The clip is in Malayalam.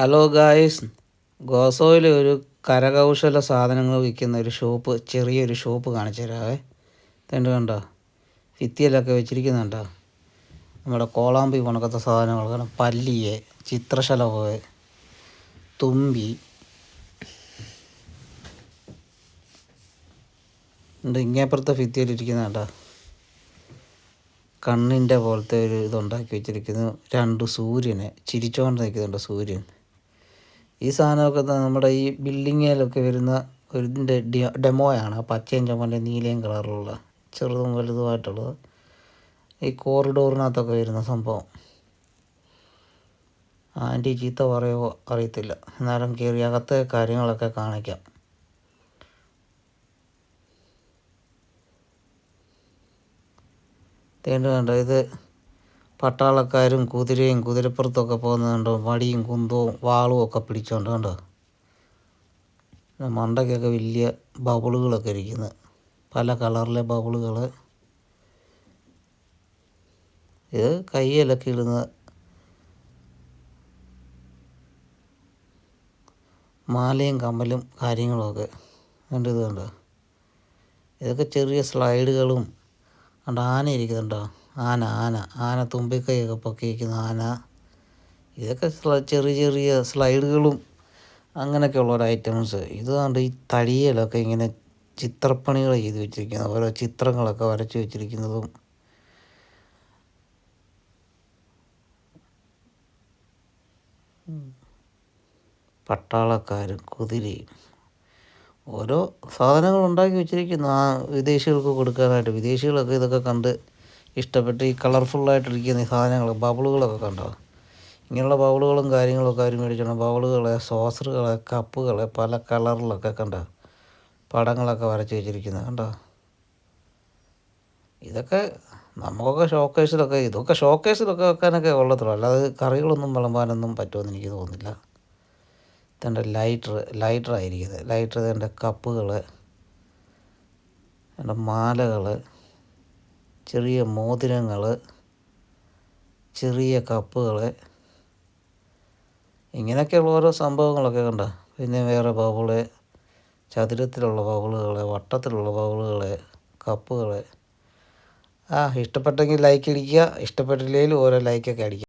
ഹലോ ഗായ്സ് ഗോസോയിൽ ഒരു കരകൗശല സാധനങ്ങൾ വിൽക്കുന്ന ഒരു ഷോപ്പ് ചെറിയൊരു ഷോപ്പ് കാണിച്ചു തരാവേ. തണ്ട് കണ്ടോ? ഭിത്തിയിലൊക്കെ വെച്ചിരിക്കുന്നുണ്ടോ? നമ്മുടെ കോളാമ്പി ഉണക്കത്തെ സാധനങ്ങൾ പല്ലിയെ ചിത്രശലവ് തുമ്പി. ഉണ്ട് ഇങ്ങേപ്പുറത്തെ ഭിത്തിയിലിരിക്കുന്നുണ്ടോ കണ്ണിന്റെ പോലത്തെ ഒരു ഇതുണ്ടാക്കി വെച്ചിരിക്കുന്നു. രണ്ട് സൂര്യനെ ചിരിച്ചുകൊണ്ട് നിൽക്കുന്നുണ്ട് സൂര്യൻ. ഈ സാധനമൊക്കെ നമ്മുടെ ഈ ബിൽഡിങ്ങിലൊക്കെ വരുന്ന ഒരു ഇതിന്റെ ഡെമോയാണ്. പച്ചയും ചുമലയും നീലയും കളറിലുള്ള ചെറുതും വലുതുമായിട്ടുള്ളത്. ഈ കോറിഡോറിനകത്തൊക്കെ വരുന്ന സംഭവം. ആന്റി ചീത്ത പറയുമോ അറിയത്തില്ല. എന്നാലും കയറി അകത്തെ കാര്യങ്ങളൊക്കെ കാണിക്കാം. തേണ്ട വേണ്ട ഇത് പട്ടാളക്കാരും കുതിരയും കുതിരപ്പുറത്തൊക്കെ പോകുന്നുണ്ടോ വടിയും കുന്തവും വാളും ഒക്കെ പിടിച്ചോണ്ട് കണ്ടോ? മണ്ടയ്ക്കൊക്കെ വലിയ ബബിളുകളൊക്കെ ഇരിക്കുന്നത് പല കളറിലെ ബബിളുകൾ ഇത് കയ്യിലൊക്കെ ഇടുന്ന മാലയും കമ്മലും കാര്യങ്ങളുമൊക്കെ കണ്ടോ കണ്ടോ? ഇതൊക്കെ ചെറിയ സ്ലൈഡുകളും കണ്ടോ ആന ഇരിക്കുന്നുണ്ടോ ആന ആന. ആന തുമ്പിക്കൈയൊക്കെ പൊക്കിയിരിക്കുന്ന. ആന. ഇതൊക്കെ ചെറിയ ചെറിയ സ്ലൈഡുകളും അങ്ങനെയൊക്കെയുള്ള ഒരു ഐറ്റംസ് ഇത് കണ്ട് ഈ തടിയിലൊക്കെ ഇങ്ങനെ ചിത്രപ്പണികൾ ചെയ്ത് വെച്ചിരിക്കുന്നത് ഓരോ ചിത്രങ്ങളൊക്കെ വരച്ച് വെച്ചിരിക്കുന്നതും. പട്ടാളക്കാരും കുതിരയും ഓരോ സാധനങ്ങൾ ഉണ്ടാക്കി വെച്ചിരിക്കുന്നു. ആ വിദേശികൾക്ക് കൊടുക്കാനായിട്ട്. വിദേശികളൊക്കെ ഇതൊക്കെ കണ്ട് ഇഷ്ടപ്പെട്ട് ഈ കളർഫുള്ളായിട്ടിരിക്കുന്ന ഈ സാധനങ്ങൾ ബബിളുകളൊക്കെ കണ്ടോ? ഇങ്ങനെയുള്ള ബൗളുകളും കാര്യങ്ങളൊക്കെ ആരും മേടിച്ചാണ് ബൗളുകൾ സോസറുകളെ കപ്പുകളെ പല കളറിലൊക്കെ കണ്ടോ? പടങ്ങളൊക്കെ വരച്ച് വെച്ചിരിക്കുന്നത് കണ്ടോ? ഇതൊക്കെ നമുക്കൊക്കെ ഷോക്കേസിലൊക്കെ ഇതൊക്കെ ഷോക്കേസിലൊക്കെ വെക്കാനൊക്കെ ഉള്ളത്തുള്ളൂ അല്ലാതെ കറികളൊന്നും വിളമ്പാനൊന്നും പറ്റുമെന്ന് എനിക്ക് തോന്നുന്നില്ല. ഇതെന്റെ ലൈറ്റർ ആയിരിക്കുന്നത് ലൈറ്റർ ഇതെന്റെ കപ്പുകൾ എന്റെ മാലകൾ ചെറിയ മോതിരങ്ങൾ ചെറിയ കപ്പുകൾ ഇങ്ങനെയൊക്കെയുള്ള ഓരോ സംഭവങ്ങളൊക്കെ കണ്ട? പിന്നെ വേറെ ബൗൾ ചതുരത്തിലുള്ള ബൗളുകൾ വട്ടത്തിലുള്ള ബൗളുകൾ കപ്പുകൾ. ആ ഇഷ്ടപ്പെട്ടെങ്കിൽ ലൈക്ക് അടിക്കുക ഇഷ്ടപ്പെട്ടില്ലെങ്കിൽ ഓരോ ലൈക്കൊക്കെ അടിക്കുക.